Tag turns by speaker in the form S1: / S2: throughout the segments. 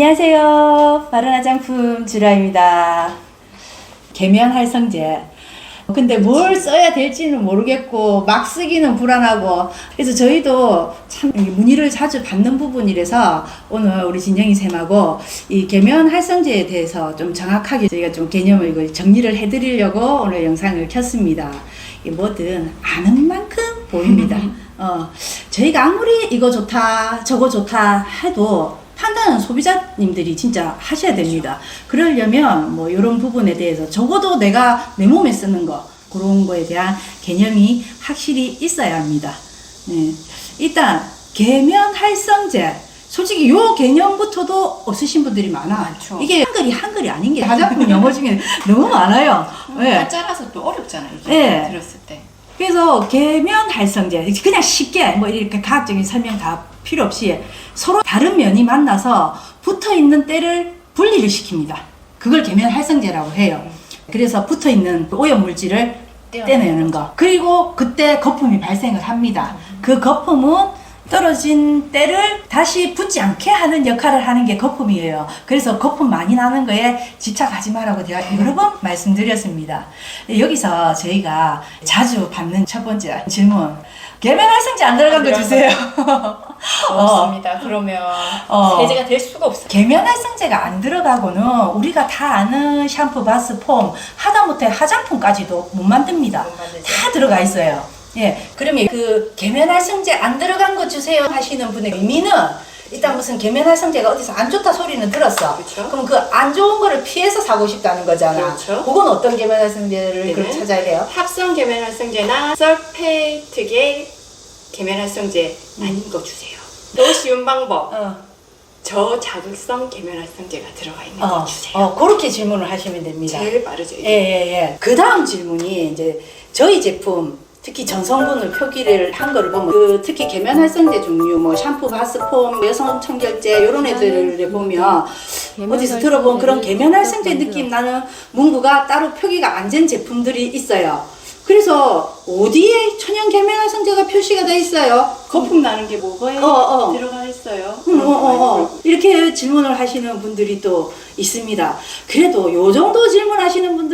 S1: 안녕하세요. 바른 화장품 주라입니다. 계면 활성제. 근데 뭘 써야 될지는 모르겠고 막 쓰기는 불안하고 그래서 저희도 참 문의를 자주 받는 부분이라서 오늘 우리 진영이 쌤하고 이 계면 활성제에 대해서 좀 정확하게 저희가 좀 개념을 이거 정리를 해드리려고 오늘 영상을 켰습니다. 이 뭐든 아는 만큼 보입니다. 어, 저희가 아무리 이거 좋다 저거 좋다 해도 판단은 소비자님들이 진짜 하셔야 됩니다. 그러려면 뭐 이런 부분에 대해서 적어도 내가 내 몸에 쓰는 거 그런 거에 대한 개념이 확실히 있어야 합니다. 네. 일단 계면 활성제 솔직히 요 개념부터도 없으신 분들이 많아.
S2: 많죠.
S1: 이게 한글이 한글이 아닌 게 화장품 영어 중에 너무 많아요. 네.
S2: 한자라서 또 어렵잖아요. 이게
S1: 네.
S2: 들었을 때.
S1: 그래서 계면 활성제 그냥 쉽게 뭐 이렇게 과학적인 설명 다 필요 없이 서로 다른 면이 만나서 붙어 있는 때를 분리를 시킵니다. 그걸 계면 활성제라고 해요. 그래서 붙어 있는 오염 물질을 떼내는 거. 그리고 그때 거품이 발생을 합니다. 그 거품은 떨어진 때를 다시 붙지 않게 하는 역할을 하는 게 거품이에요. 그래서 거품 많이 나는 거에 집착하지 말라고 제가 여러 번 말씀드렸습니다. 여기서 저희가 자주 받는 첫 번째 질문. 계면 활성제 안 들어간 거 주세요.
S2: 없습니다. 그러면
S1: 어.
S2: 세제가 될 수가 없어요.
S1: 계면 활성제가 안 들어가고는 우리가 다 아는 샴푸, 바스, 폼, 하다못해 화장품까지도 못 만듭니다.
S2: 못.
S1: 다 들어가 있어요. 예. 그러면 그 계면 활성제 안 들어간 거 주세요 하시는 분의 의미는 일단 무슨 계면 활성제가 어디서 안 좋다 소리는 들었어.
S2: 그쵸.
S1: 럼그 안 좋은 거를 피해서 사고 싶다는 거잖아.
S2: 그렇죠.
S1: 그건 어떤 계면 활성제를 그럼. 찾아야 돼요?
S2: 합성 계면활성제나 설페이트계 계면활성제 아닌 거 주세요. 더 쉬운 방법.
S1: 어.
S2: 저자극성 계면활성제가 들어가 있는
S1: 어,
S2: 거 주세요.
S1: 어, 그렇게 질문을 하시면 됩니다.
S2: 제일 빠르죠.
S1: 예,
S2: 이게.
S1: 예, 예. 그 다음 질문이 이제 저희 제품 특히 전성분을 표기를 한 거를 보면 그 특히 계면 활성제 종류 뭐 샴푸, 바스폼, 여성 청결제 이런 애들을 보면 어디서 들어본 그런 계면 활성제 느낌 나는 문구가 따로 표기가 안 된 제품들이 있어요. 그래서 어디에 천연 계면 활성제가 표시가 돼 있어요?
S2: 거품 나는 게 뭐가
S1: 어, 어.
S2: 들어가 있어요.
S1: 음, 어, 어, 어. 이렇게 질문을 하시는 분들이 또 있습니다. 그래도 요 정도 질문하시는 분들은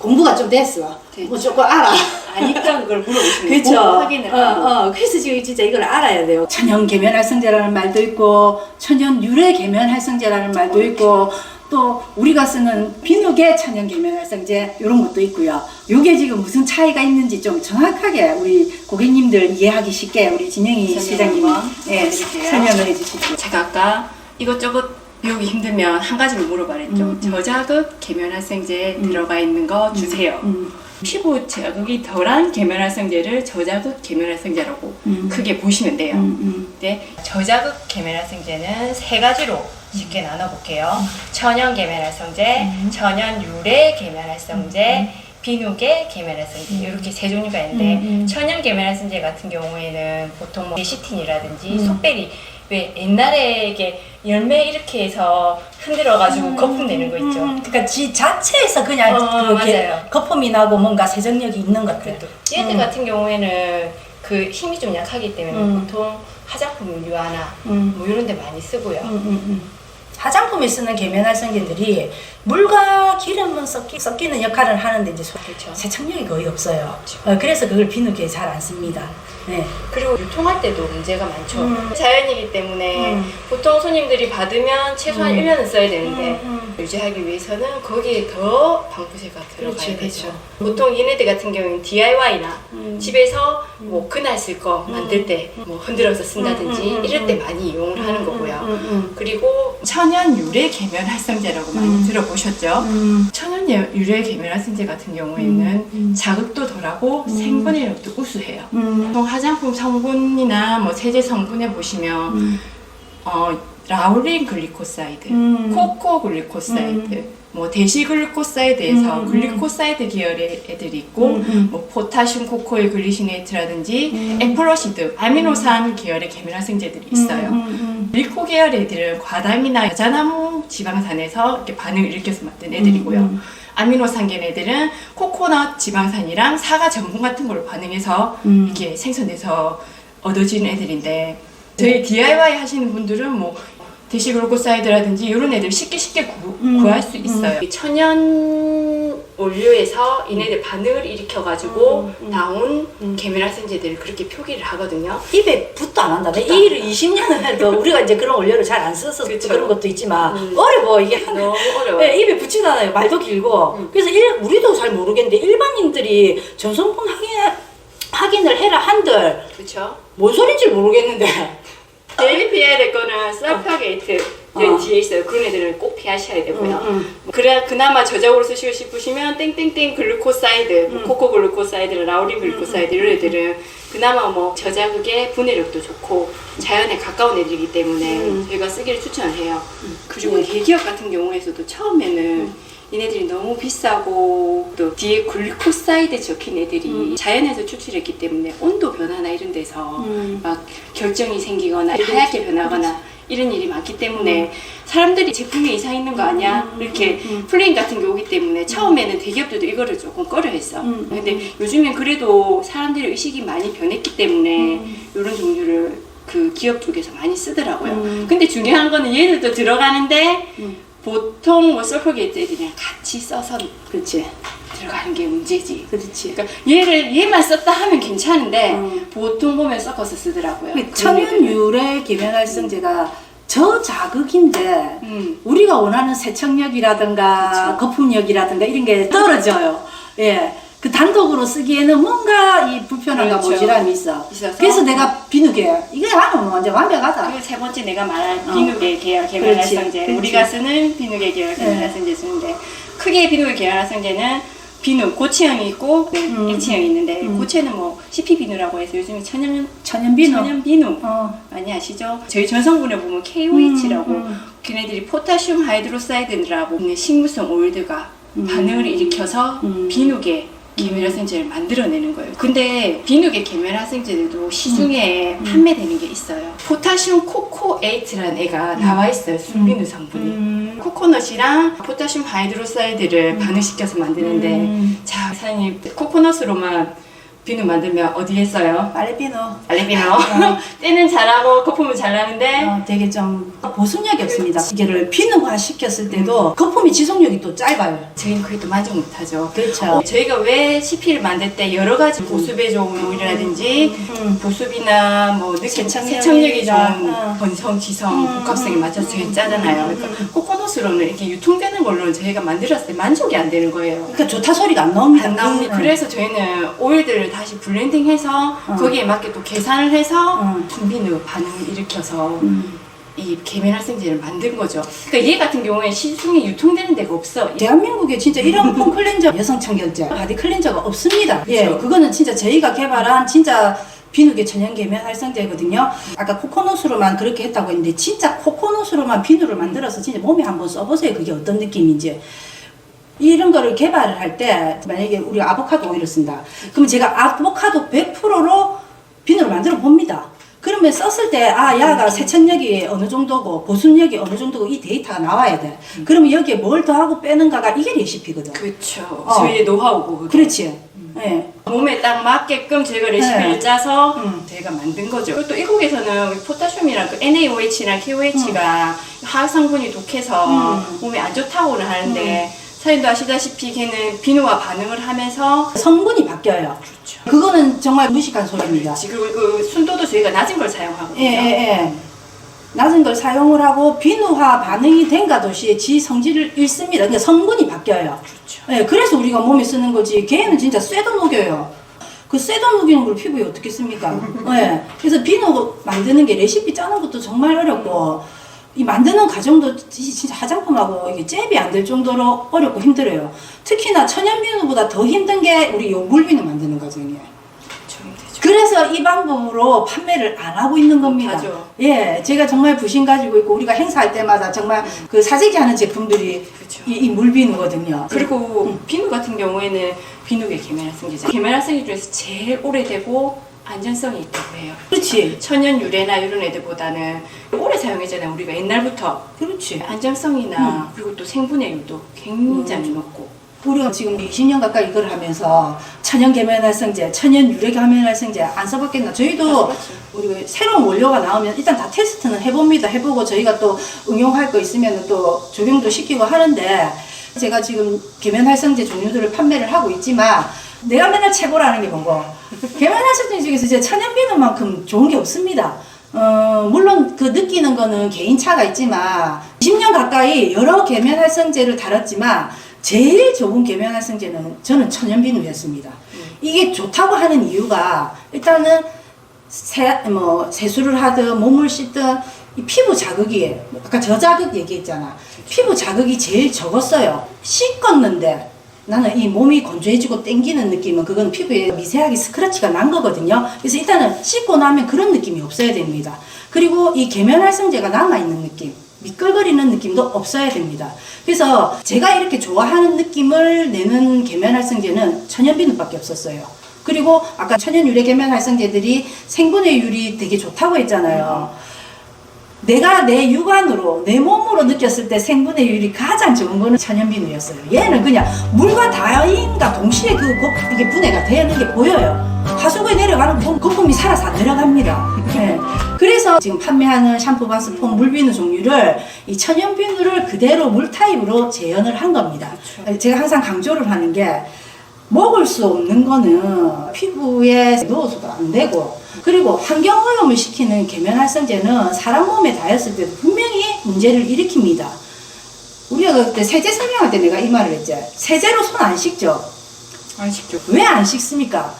S1: 공부가 좀 됐어.
S2: 됐죠.
S1: 뭐 조금 알아.
S2: 아니까 그걸 물어보시는
S1: 그렇죠.
S2: 거예요. 확인을 하고.
S1: 어, 어. 그래서 지금 진짜 이걸 알아야 돼요. 천연 계면 활성제라는 말도 있고, 천연 유래 계면 활성제라는 말도 있고, 또 우리가 쓰는 비누계 천연 계면 활성제 이런 것도 있고요. 이게 지금 무슨 차이가 있는지 좀 정확하게 우리 고객님들 이해하기 쉽게 우리 진영이
S2: 설명
S1: 시장님이 예,
S2: 해드릴게요.
S1: 설명을 해주시죠.
S2: 제가 아까 이것저것 배우기 힘들면 한 가지만 물어봐랬죠.
S1: 음, 음.
S2: 저자극 계면활성제
S1: 음.
S2: 들어가 있는 거 주세요.
S1: 음,
S2: 피부 자극이 덜한 계면활성제를 저자극 계면활성제라고
S1: 음.
S2: 크게 보시면 돼요.
S1: 음, 음.
S2: 네, 저자극 계면활성제는 세 가지로 쉽게 나눠볼게요. 천연 계면활성제, 천연 유래 계면활성제, 비누계 계면활성제 이렇게 세 종류가 있는데
S1: 음, 음.
S2: 천연 계면활성제 같은 경우에는 보통 뭐 데시틴이라든지
S1: 음.
S2: 속베리 왜 옛날에 이게 열매 이렇게 해서 흔들어 가지고 거품 내는 거 있죠.
S1: 음, 그러니까 지 자체에서 그냥
S2: 어,
S1: 그렇게
S2: 맞아요.
S1: 거품이 나고 뭔가 세정력이 있는 것들.
S2: 얘들
S1: 음.
S2: 같은 경우에는 그 힘이 좀 약하기 때문에
S1: 음.
S2: 보통 화장품 유화나
S1: 음.
S2: 뭐 이런 데 많이 쓰고요.
S1: 음, 음, 음. 화장품에 쓰는 계면활성제들이 물과 기름은 섞이, 섞이는 역할을 하는데 이제 소-
S2: 그렇죠.
S1: 세척력이 거의 없어요. 어, 그래서 그걸 비누기에 잘 안 씁니다. 네.
S2: 그리고 유통할 때도 문제가 많죠.
S1: 음.
S2: 자연이기 때문에
S1: 음.
S2: 보통 손님들이 받으면 최소한
S1: 음.
S2: 1년은 써야 되는데
S1: 음,
S2: 유지하기 위해서는 거기에 더 방부제가 들어가야
S1: 그렇죠,
S2: 되죠.
S1: 그렇죠.
S2: 보통 얘네들 같은 경우는 DIY나
S1: 음.
S2: 집에서 뭐 그날 쓸 거 만들 때 뭐 흔들어서 쓴다든지
S1: 음, 음, 음,
S2: 이럴 때
S1: 음.
S2: 많이 이용을 하는 거고요.
S1: 음, 음,
S2: 그리고 천연 유래 계면 활성제라고 많이
S1: 음.
S2: 들어보셨죠?
S1: 음.
S2: 천연 유- 유래 계면 활성제 같은 경우에는
S1: 음, 음.
S2: 자극도 덜하고 생분해력도 우수해요.
S1: 음.
S2: 보통 화장품 성분이나 뭐 세제 성분에 보시면
S1: 음.
S2: 어, 라우린 글리코사이드,
S1: 음.
S2: 코코 글리코사이드, 뭐 데시글루코사이드에서
S1: 음, 음.
S2: 글리코사이드 계열의 애들이 있고
S1: 음, 음.
S2: 뭐 포타슘 코코일 글리시네이트라든지
S1: 음.
S2: 에플로시드, 아미노산 계열의 계면활성제들이 있어요.
S1: 음, 음,
S2: 밀코 계열 애들은 과당이나 여자나무 지방산에서 이렇게 반응을 일으켜서 만든 애들이고요.
S1: 음,
S2: 아미노산계 애들은 코코넛 지방산이랑 사과 전분 같은 걸로 반응해서
S1: 음.
S2: 이렇게 생성돼서 얻어지는 애들인데 저희 DIY 하시는 분들은 뭐 데시글루코사이드라든지 이런 애들 쉽게 쉽게 구,
S1: 음,
S2: 구할 수 있어요. 천연 원료에서 얘네들 반응을 일으켜가지고
S1: 음, 음.
S2: 나온
S1: 음.
S2: 계면활성제들을 그렇게 표기를 하거든요.
S1: 입에 붓도 안 한다. 내
S2: 붓도
S1: 이 일을 20년을 해도 우리가 이제 그런 원료를 잘 안 써서
S2: 그쵸.
S1: 그런 것도 있지만
S2: 음.
S1: 어려워 이게.
S2: 너무 어려워요.
S1: 네, 입에 붙이잖아요. 말도 길고.
S2: 음.
S1: 그래서 일, 우리도 잘 모르겠는데 일반인들이 전성분 확인 확인을 해라 한들
S2: 그렇죠.
S1: 뭔 소린지 모르겠는데.
S2: 제일 피해야 될 거는 서퍼게이트
S1: 어.
S2: 뒤에 있어요. 그런 애들은 꼭 피하셔야 되고요.
S1: 음, 음.
S2: 그래 그나마 저작으로 쓰시고 싶으시면 땡땡땡 글루코사이드, 뭐
S1: 음.
S2: 코코 글루코사이드, 라우린 글루코사이드 이런 애들은 그나마 뭐 저자극의 분해력도 좋고 자연에 가까운 애들이기 때문에
S1: 음.
S2: 저희가 쓰기를 추천을 해요. 그리고 대기업 같은 경우에서도 처음에는 얘네들이 너무 비싸고 또 뒤에 글루코사이드 적힌 애들이
S1: 음.
S2: 자연에서 추출했기 때문에 온도 변화나 이런 데서
S1: 음.
S2: 막 결정이 생기거나
S1: 그렇지.
S2: 하얗게 변하거나 이런 일이 많기 때문에 사람들이 제품에 이상 있는 거 아니야?
S1: 음,
S2: 이렇게
S1: 음, 음.
S2: 플레인 같은 게 오기 때문에 처음에는 대기업들도 이거를 조금 꺼려했어.
S1: 음, 음,
S2: 근데
S1: 음.
S2: 요즘엔 그래도 사람들의 의식이 많이 변했기 때문에
S1: 음.
S2: 이런 종류를 그 기업 쪽에서 많이 쓰더라고요.
S1: 음.
S2: 근데 중요한 거는 얘들도 들어가는데
S1: 음.
S2: 보통 뭐 서퍼게이트들이랑 같이 써서
S1: 그렇지.
S2: 들어가는 게 문제지.
S1: 그렇지.
S2: 그러니까 얘를 얘만 썼다 하면 괜찮은데
S1: 음.
S2: 보통 보면 섞어서 쓰더라고요.
S1: 그
S2: 그런
S1: 천연
S2: 애들은.
S1: 유래 계면활성제가 저자극인데
S2: 음.
S1: 우리가 원하는 세척력이라든가. 거품력이라든가 이런 게 떨어져요. 예. 그 단독으로 쓰기에는 뭔가 이 불편함과
S2: 그렇죠.
S1: 모질함이 있어.
S2: 있어서.
S1: 그래서 내가 비누게 이거 하면 완전 완벽하다.
S2: 그리고 세 번째 내가 말한
S1: 어.
S2: 비누계 계열 계면활성제
S1: 그렇지.
S2: 우리가 쓰는 비누계 계열 계면활성제 쓰는데 크게 비누계 계면활성제는 비누 고체형이 있고 네,
S1: 음.
S2: 액체형이 있는데
S1: 음.
S2: 고체는 뭐 CP 비누라고 해서 요즘에 천연
S1: 천연 비누.
S2: 천연 비누
S1: 어.
S2: 많이 아시죠? 저희 전성분에 보면 KOH라고
S1: 음, 음.
S2: 걔네들이 포타슘 하이드로사이드라고 있는 식물성
S1: 음.
S2: 반응을 일으켜서
S1: 음.
S2: 비누계 계면활성제를 만들어내는 거예요. 근데 비누계 계면활성제들도 시중에
S1: 음.
S2: 판매되는 게 있어요. 포타슘 코코에이트라는 애가 나와 있어요. 술비누 성분이.
S1: 음.
S2: 코코넛이랑 포타슘 하이드로사이드를 반응시켜서 만드는데
S1: 음.
S2: 자 사장님 코코넛으로만 비누 만들면 어디에 써요?
S1: 빨래 비누.
S2: 알레비노 때는 잘하고 거품은 잘 나는데
S1: 어, 되게 좀 보습력이 없습니다. 이게를 비누화 시켰을 때도 거품이 지속력이 또 짧아요.
S2: 저희는 그게 또 만족 못하죠.
S1: 그렇죠.
S2: 어, 저희가 왜 CP를 만들 때 여러 가지 보습에 좋은 오일이라든지
S1: 음.
S2: 보습이나 뭐 느낌,
S1: 세척력이나,
S2: 세척력이 좋은
S1: 어.
S2: 건성, 지성,
S1: 음,
S2: 복합성에
S1: 음,
S2: 맞춰서 저희
S1: 음,
S2: 짜잖아요.
S1: 음,
S2: 그러니까
S1: 음.
S2: 코코넛으로는 이렇게 유통되는 걸로는 저희가 만들었을 때 만족이 안 되는 거예요.
S1: 그러니까 좋다 소리가 안 나옵니다.
S2: 안 나옵니다.
S1: 그-
S2: 그래서 저희는 오일들을 다시 블렌딩해서
S1: 어.
S2: 거기에 맞게 또 계산을 해서
S1: 어.
S2: 분비누 반응을 일으켜서
S1: 음.
S2: 이 계면활성제를 만든 거죠. 그러니까 얘 같은 경우에 시중에 유통되는 데가 없어.
S1: 대한민국에 진짜 이런 폼 클렌저 여성 청결제 바디 클렌저가 없습니다. 예,
S2: 그쵸.
S1: 그거는 진짜 저희가 개발한 진짜 비누계 천연 계면 활성제거든요. 아까 코코넛으로만 그렇게 했다고 했는데 진짜 코코넛으로만 비누를 만들어서 진짜 몸에 한번 써보세요. 그게 어떤 느낌인지. 이런 거를 개발을 할 때 만약에 우리가 아보카도 오일을 쓴다. 그러면 제가 아보카도 100%로 비누를 만들어 봅니다. 그러면 썼을 때, 아, 야가 세척력이 어느 정도고, 보습력이 어느 정도고, 이 데이터가 나와야 돼. 그러면 여기에 뭘 더하고 빼는가가 이게 레시피거든.
S2: 그렇죠.
S1: 어.
S2: 저희의 노하우고.
S1: 그렇지. 예.
S2: 몸에 딱 맞게끔 저희가 레시피를
S1: 네.
S2: 짜서
S1: 음.
S2: 저희가 만든 거죠. 그리고 또 이국에서는 포타슘이랑 그 NaOH랑 KOH가 화학 성분이 독해서
S1: 음.
S2: 몸에 안 좋다고는 하는데 사장님도 아시다시피 걔는 비누와 반응을 하면서
S1: 성분이 바뀌어요.
S2: 그렇죠.
S1: 그거는 정말 무식한 소리입니다.
S2: 그리고 그 순도도 저희가 낮은 걸 사용하거든요.
S1: 예, 예, 예. 낮은 걸 사용을 하고 비누화 반응이 된가 도시에 지 성질을 잃습니다. 그러니까 성분이 바뀌어요.
S2: 그렇죠.
S1: 예, 그래서 우리가 몸에 쓰는 거지. 걔는 진짜 쇠도 녹여요. 그 쇠도 녹이는 걸 피부에 어떻게 씁니까? 예. 그래서 비누 만드는 게 레시피 짜는 것도 정말 어렵고, 이 만드는 과정도 지- 진짜 화장품하고 이게 잽이 안 될 정도로 어렵고 힘들어요. 특히나 천연 비누보다 더 힘든 게 우리 요 물 비누 만드는 과정이에요. 그래서 이 방법으로 판매를 안 하고 있는 겁니다.
S2: 못하죠.
S1: 예, 제가 정말 부심 가지고 있고 우리가 행사할 때마다 정말 그 사재기 하는 제품들이
S2: 그렇죠.
S1: 이, 이 물비누거든요.
S2: 그리고 비누 같은 경우에는 비누계 계면활성제죠. 계면활성제 중에서 제일 오래되고 안전성이 있다고 해요.
S1: 그렇지,
S2: 천연 유래나 이런 애들보다는 오래 사용했잖아요. 우리가 옛날부터
S1: 그렇지.
S2: 안정성이나 그리고 또 생분해율도 굉장히 높고
S1: 우리가 지금 20년 가까이 이걸 하면서 천연 계면활성제, 천연 유래 계면활성제 안 써봤겠나? 저희도
S2: 그렇죠.
S1: 우리 새로운 원료가 나오면 일단 다 테스트는 해봅니다. 해보고 저희가 또 응용할 거 있으면 또 적용도 시키고 하는데 제가 지금 계면활성제 종류들을 판매를 하고 있지만 내가 맨날 최고라는 게 뭐고 계면활성제 중에서 이제 천연비누만큼 좋은 게 없습니다. 어, 물론 그 느끼는 거는 개인차가 있지만 20년 가까이 여러 계면활성제를 다뤘지만 제일 좋은 계면활성제는 저는 천연비누였습니다. 이게 좋다고 하는 이유가 일단은 세, 뭐 세수를 하든 몸을 씻든 이 피부 자극이 아까 저자극 얘기했잖아. 피부 자극이 제일 적었어요. 씻었는데 나는 이 몸이 건조해지고 땡기는 느낌은 그건 피부에 미세하게 스크래치가 난 거거든요. 그래서 일단은 씻고 나면 그런 느낌이 없어야 됩니다. 그리고 이 계면활성제가 남아있는 느낌. 미끌거리는 느낌도 없어야 됩니다. 그래서 제가 이렇게 좋아하는 느낌을 내는 계면활성제는 천연비누밖에 없었어요. 그리고 아까 천연 유래 계면활성제들이 생분해율이 되게 좋다고 했잖아요. 내가 내 육안으로 내 몸으로 느꼈을 때 생분해율이 가장 좋은 거는 천연비누였어요. 얘는 그냥 물과 다인과 동시에 그 거- 이게 분해가 되는 게 보여요. 하수구에 내려가는 거 거품이 살아서 안 내려갑니다. 네. 그래서 지금 판매하는 샴푸, 바스폼, 물비누 종류를 이 천연비누를 그대로 물 타입으로 재현을 한 겁니다. 제가 항상 강조를 하는 게 먹을 수 없는 거는 피부에 넣어서도 안 되고 그리고 환경오염을 시키는 계면활성제는 사람 몸에 닿았을 때 분명히 문제를 일으킵니다. 우리가 그때 세제 설명할 때 내가 이 말을 했지. 세제로 손 안 씻죠?
S2: 안 식죠.
S1: 왜 안 씻습니까?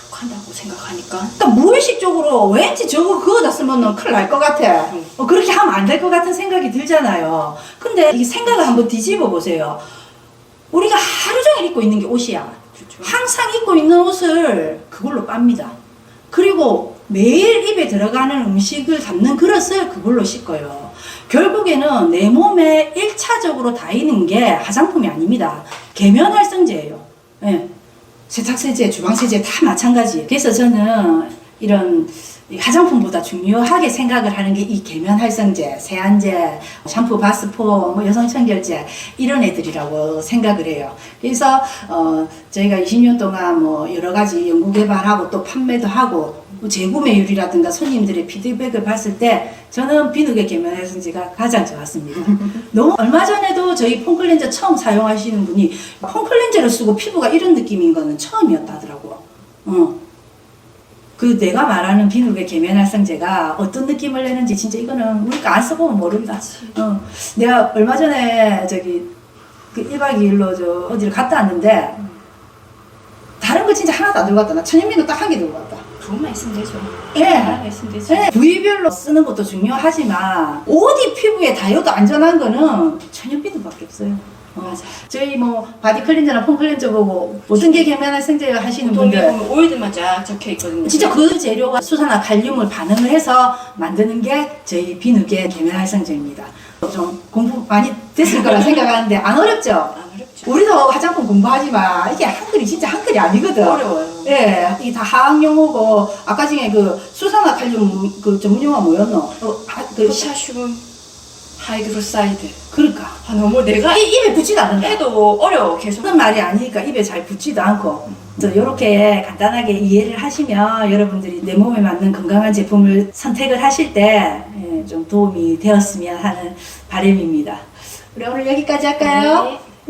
S2: 욕한다고 생각하니까.
S1: 그러니까 무의식적으로 왠지 저거 그거다 쓰면 큰일 날 것 같아. 어, 그렇게 하면 안 될 것 같은 생각이 들잖아요. 근데 이 생각을 한번 뒤집어 보세요. 우리가 하루 종일 입고 있는 게 옷이야.
S2: 그렇죠.
S1: 항상 입고 있는 옷을 그걸로 빱니다. 그리고 매일 입에 들어가는 음식을 담는 그릇을 그걸로 씻어요. 결국에는 내 몸에 1차적으로 닿이는 게 화장품이 아닙니다. 계면활성제예요. 예. 세탁세제, 주방세제 다 마찬가지예요. 그래서 저는 이런 이 화장품보다 중요하게 생각을 하는 게 이 계면활성제, 세안제, 샴푸, 바스포, 뭐 여성청결제 이런 애들이라고 생각을 해요. 그래서 어 저희가 20년 동안 뭐 여러 가지 연구 개발하고 또 판매도 하고 뭐 재구매율이라든가 손님들의 피드백을 봤을 때 저는 비누계 계면활성제가 가장 좋았습니다. 너무 얼마 전에도 저희 폼클렌저 처음 사용하시는 분이 폼클렌저를 쓰고 피부가 이런 느낌인 거는 처음이었다 하더라고요. 어. 그 내가 말하는 비누계 계면활성제가 어떤 느낌을 내는지 진짜 이거는 우리가 안 써보면 모른다. 어. 내가 얼마 전에 저기 그 1박 2일로 저 어디를 갔다 왔는데 다른 거 진짜 하나도 안 들고 갔다. 나 천연비누 딱 한 개 들고 갔다.
S2: 그것만 있으면 되죠.
S1: 예.
S2: 되죠.
S1: 네, 부위별로 쓰는 것도 중요하지만 어디 피부에 닿여도 안전한 거는 천연비누밖에 없어요. 어.
S2: 맞아.
S1: 저희 뭐 바디 클렌저나 폼 클렌저 보고 모든 게 계면활성제 하시는
S2: 보통에
S1: 분들
S2: 보면 오일들만 쫙 적혀 있거든요.
S1: 진짜 그 재료가 수산화 칼륨을 반응을 해서 만드는 게 저희 비누계 계면활성제입니다. 좀 공부 많이 됐을 거라 생각하는데 안 어렵죠?
S2: 안 어렵죠.
S1: 우리도 화장품 공부하지만 이게 한글이 진짜 한글이 아니거든.
S2: 어려워요.
S1: 예, 이 다 하학 용어고 아까 중에 그 수산화 칼륨 그 전문 용어 뭐였노? 어, 아, 그 시-
S2: 포타슘 하이드로사이드.
S1: 그러니까
S2: 아 너무 내가
S1: 이 입에 붙지도 않는다.
S2: 해도 어려워 계속.
S1: 그런 말이 아니니까 입에 잘 붙지도 않고 이렇게 간단하게 이해를 하시면 여러분들이 내 몸에 맞는 건강한 제품을 선택을 하실 때 좀 도움이 되었으면 하는 바람입니다. 우리 오늘 여기까지 할까요?
S2: 네.